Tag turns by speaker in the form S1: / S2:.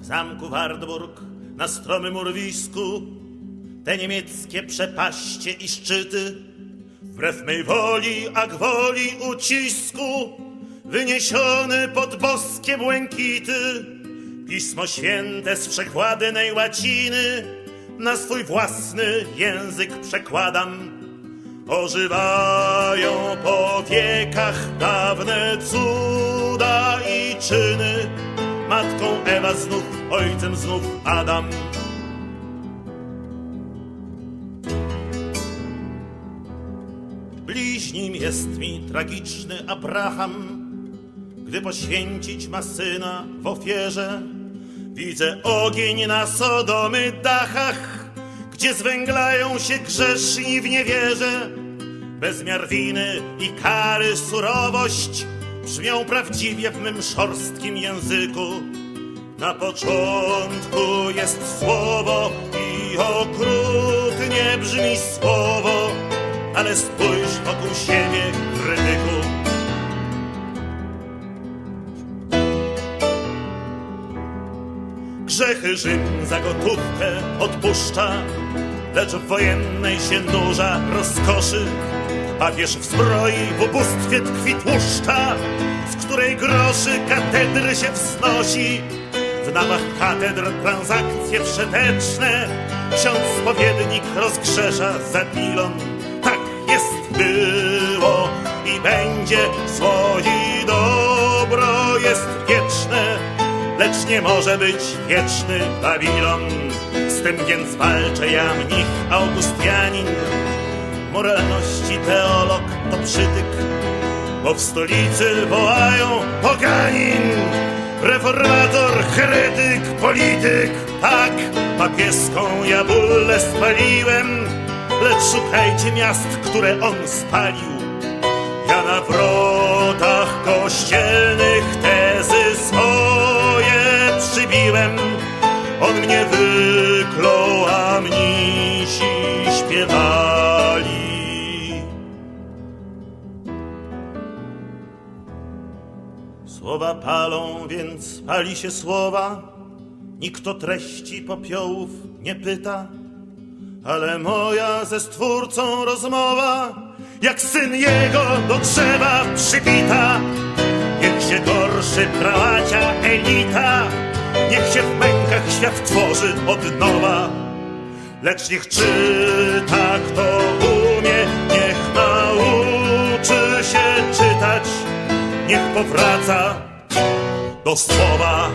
S1: W zamku Wartburg na stromym urwisku te niemieckie przepaście i szczyty wbrew mej woli, a gwoli ucisku wyniesiony pod boskie błękity Pismo Święte z przekładnej łaciny na swój własny język przekładam Ożywają po wiekach dawne cuda i czyny. Matką Ewa znów, ojcem znów Adam. Bliźnim jest mi tragiczny Abraham, gdy poświęcić ma syna w ofierze. Widzę ogień na Sodomy dachach, gdzie zwęglają się grzeszni w niewierze. Bezmiar winy i kary surowość brzmią prawdziwie w mym szorstkim języku. Na początku jest słowo i okrutnie brzmi słowo, ale spójrz wokół siebie, krytyku. Grzechy Rzym za gotówkę odpuszcza, lecz w wojennej się nurza rozkoszy. Papież w zbroi w ubóstwie tkwi tłuszcza, z której groszy katedry się wznosi. W nawach katedr transakcje wszeteczne, ksiądz spowiednik rozgrzesza za pilon. Tak jest było i będzie, zło i dobro jest wieczne lecz nie może być wieczny Babilon. Z tym więc walczę ja mnich Augustianin, moralności teolog to przytyk, bo w stolicy wołają poganin, reformator, heretyk, polityk. Tak, papieską ja bullę spaliłem, lecz szukajcie miast, które on spalił. Ja na wrotach kościelnych On mnie wyklął, a mnisi śpiewali. Słowa palą, więc pali się słowa. Nikt o treści popiołów nie pyta. Ale moja ze stwórcą rozmowa, jak syn jego do drzewa przybita. Niech się gorszy prałacia elita, niech się w mękach świat tworzy od nowa. Lecz niech czyta, kto umie, niech nauczy się czytać, niech powraca do słowa.